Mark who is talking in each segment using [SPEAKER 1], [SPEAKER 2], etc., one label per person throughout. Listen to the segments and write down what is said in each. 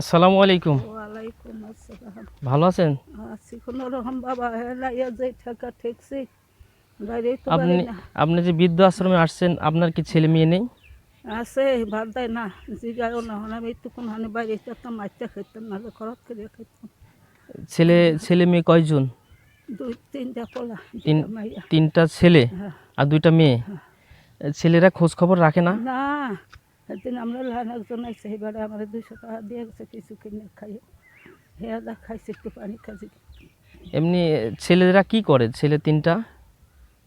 [SPEAKER 1] আসসালামু আলাইকুম।
[SPEAKER 2] ওয়ালাইকুম আসসালাম।
[SPEAKER 1] ভালো আছেন?
[SPEAKER 2] আছি কোনো রকম বাবা হেলাইয়া যে ঠেকা ঠেকছি বাইরে তো
[SPEAKER 1] আপনি আপনি যে বৃদ্ধ আশ্রমে আসছেন আপনার কি ছেলে মেয়ে নেই?
[SPEAKER 2] আছে ভাত দেয় না জিগায়ও না হন আমি একটু কোনো হানি বাইরে যেতাম মাইতে খাইতাম নাহলে খরচ করে খাইতাম।
[SPEAKER 1] ছেলে ছেলে মেয়ে কয়জন?
[SPEAKER 2] দুই তিনটা পোলা
[SPEAKER 1] তিন তিনটা ছেলে
[SPEAKER 2] হ্যাঁ।
[SPEAKER 1] আর দুইটা মেয়ে। ছেলেরা খোঁজ খবর রাখে না?
[SPEAKER 2] না একদিন আমরা লাহান একজন আইসে এবারে আমার দুশো টাকা দিয়ে গেছে কিছু কিনে খাই হ্যাঁ দা খাইছে একটু পানি খাইছে।
[SPEAKER 1] এমনি ছেলেরা কি করে? ছেলে তিনটা?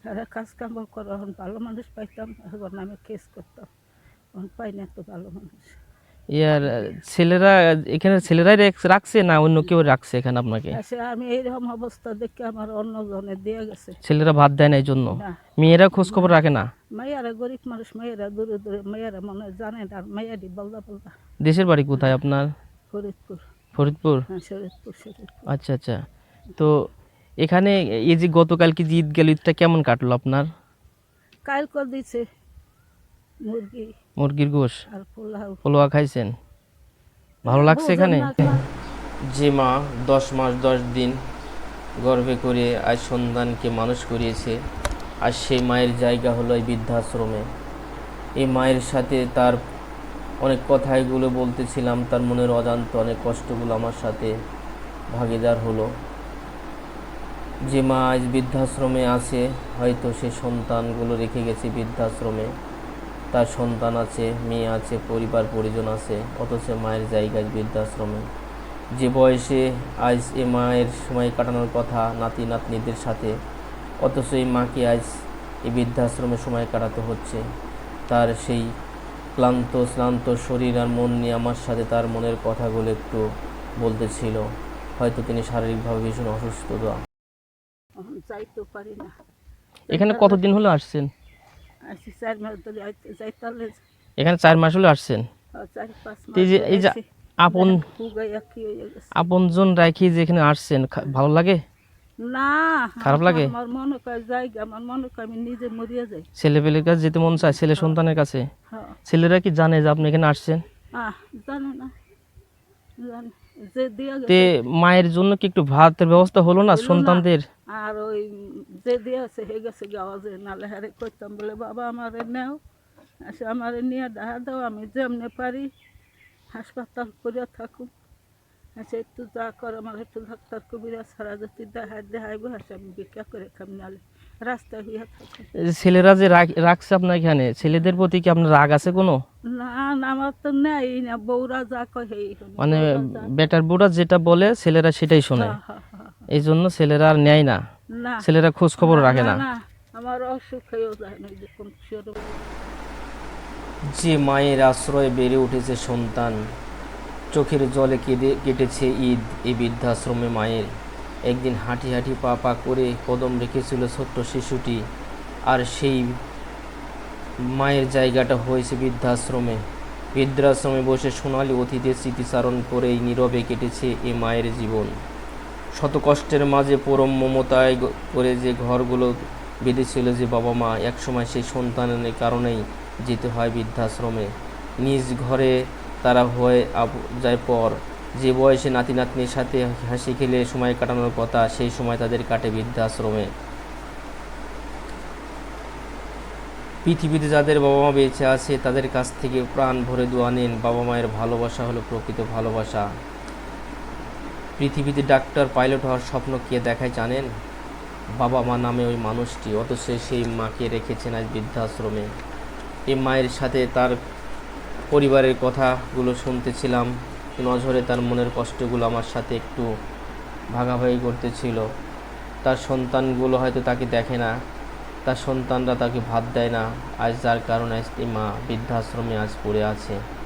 [SPEAKER 2] তারা কাজ কাম করে এখন ভালো মানুষ পাইতাম এখন আমি কেস করতাম। এখন পাই না তো ভালো মানুষ।
[SPEAKER 1] ইয়ার ছেলেরা এখানে ছেলেরাই রেখ- রাখছে না অন্য কেউ রাখছে এখানে আপনাকে?
[SPEAKER 2] আসে আমি এইরকম অবস্থা দেখে আমার অন্য জনে দিয়ে গেছে।
[SPEAKER 1] ছেলেরা ভাত দেয় না এই জন্য? মেয়েরা খোঁজ খবর রাখে না?
[SPEAKER 2] মেয়েরা গরিব মানুষ মেয়েরা দূরে দূরে মেয়েরা মনে জানে না মেয়েরই বলদা বলদা।
[SPEAKER 1] দেশের বাড়ি কোথায় আপনার?
[SPEAKER 2] ফরিদপুর।
[SPEAKER 1] ফরিদপুর?
[SPEAKER 2] হ্যাঁ
[SPEAKER 1] আচ্ছা আচ্ছা। তো এখানে এই যে গতকালকে যে ঈদ গেল ঈদটা কেমন কাটলো আপনার?
[SPEAKER 2] কাল কর দিছে। মুরগি।
[SPEAKER 1] মুরগির গোশ?
[SPEAKER 2] আর পোলাও।
[SPEAKER 1] পোলোয়া খাইছেন? ভালো লাগছে এখানে? যে মা দশ মাস দশ দিন গর্ভে করে আজ সন্তানকে মানুষ করিয়েছে। আর সেই মায়ের জায়গা হলো এই বৃদ্ধাশ্রমে। এই মায়ের সাথে তার অনেক কথাইগুলো বলতেছিলাম তার মনের অজান্ত অনেক কষ্টগুলো আমার সাথে ভাগিদার হলো। যে মা আজ বৃদ্ধাশ্রমে আছে হয়তো সে সন্তানগুলো রেখে গেছে বৃদ্ধাশ্রমে। তার সন্তান আছে মেয়ে আছে পরিবার পরিজন আছে অথচ মায়ের জায়গায় বৃদ্ধাশ্রমে। যে বয়সে আজ এ মায়ের সময় কাটানোর কথা নাতি নাতনিদের সাথে অথচ এই মাকে আজ এই বৃদ্ধাশ্রমে সময় কাটাতে হচ্ছে তার সেই ক্লান্ত শ্রান্ত শরীর আর মন নিয়ে আমার সাথে তার মনের কথাগুলো একটু বলতেছিল হয়তো তিনি শারীরিকভাবে ভীষণ অসুস্থ
[SPEAKER 2] এখন যাইতেও পারি না।
[SPEAKER 1] এখানে কতদিন হলো আসছেন? এখানে চার মাস হলো আসছেন? তো এই যে
[SPEAKER 2] আইছি।
[SPEAKER 1] আপন
[SPEAKER 2] হয়ে
[SPEAKER 1] আপনজন রাখি যে এখানে আসছেন ভালো লাগে?
[SPEAKER 2] না
[SPEAKER 1] খারাপ লাগে?
[SPEAKER 2] আমার মনে কয় জায়গা আমার মনে কয় আমি নিজে মরিয়া যাই।
[SPEAKER 1] ছেলেপেলের কাছে যেতে মন চায় ছেলে সন্তানের কাছে?
[SPEAKER 2] হ্যাঁ।
[SPEAKER 1] ছেলেরা কি জানে যে আপনি এখানে আসছেন?
[SPEAKER 2] জানে না। জানে
[SPEAKER 1] তে মায়ের জন্য কি একটু ভাতের ব্যবস্থা হলো না। সন্তানদের?
[SPEAKER 2] আর ওই যে দিয়া আছে হে গেছে গাওয়া যে নালে হারে কইতাম বলে বাবা আমারে নেও আসে আমারে নিয়ে দেখা দাও আমি যেমনে পারি হাসপাতাল করে থাকুক আচ্ছা একটু যা কর আমার একটু ডাক্তার কবিরা সারা যদি দেখায় দেখাইব আসে আমি ভিক্ষা করে খাম নালে রাস্তায় হইয়া থাকুক
[SPEAKER 1] ছেলেরা যে রাখ- রাখছে আপনার এখানে ছেলেদের প্রতি কি আপনার রাগ আছে কোনো
[SPEAKER 2] না না, আমার তো নেই না বউরা যা কয় শুনি।
[SPEAKER 1] মানে বেটার বুড়া যেটা বলে ছেলেরা সেটাই শোনে
[SPEAKER 2] হ্যাঁ, হ্যাঁ, হ্যাঁ, হ্যাঁ।
[SPEAKER 1] এই জন্য ছেলেরা আর নেয় না ছেলেরা খোঁজ খবর রাখে না
[SPEAKER 2] আমার অসুখ হয়েও যায় না যে
[SPEAKER 1] যে মায়ের আশ্রয়ে বেড়ে উঠেছে সন্তান চোখের জলে কেঁদে কেটেছে ঈদ এই বৃদ্ধাশ্রমে মায়ের। একদিন হাঁটি হাঁটি পা পা করে কদম রেখেছিল ছোট্ট শিশুটি আর সেই মায়ের জায়গাটা হয়েছে বৃদ্ধাশ্রমে। বৃদ্ধাশ্রমে বসে সোনালি অতীতের স্মৃতিচারণ করেই নীরবে কেটেছে এ মায়ের জীবন। শত কষ্টের মাঝে পরম মমতায় করে যে ঘরগুলো বেঁধেছিল যে বাবা মা, একসময় সেই সন্তানের কারণেই যেতে হয় বৃদ্ধাশ্রমে। নিজ ঘরে তারা হয়ে যায় পর। যে বয়সে নাতি নাতনির সাথে হাসি খেলে সময় কাটানোর কথা, সেই সময় তাদের কাটে বৃদ্ধাশ্রমে। পৃথিবীতে যাদের বাবা মা বেঁচে আছে, তাদের কাছ থেকে প্রাণ ভরে দোয়া নেন। বাবা মায়ের ভালোবাসা হলো প্রকৃত ভালোবাসা। পৃথিবীতে ডাক্তার, পাইলট হওয়ার স্বপ্ন কে দেখায় জানেন? বাবা মা নামে ওই মানুষটি, অথচ সেই মাকে রেখেছেন আজ বৃদ্ধাশ্রমে। এই মায়ের সাথে তার পরিবারের কথাগুলো শুনতেছিলাম। নজরে তার মনের কষ্টগুলো আমার সাথে একটু ভাগাভাগি করতেছিল। তার সন্তানগুলো হয়তো তাকে দেখে না। তার সন্তানরা তাকে ভাত দেয় না। আজ যার কারণে আজ এই মা বৃদ্ধাশ্রমে আজ পড়ে আছে।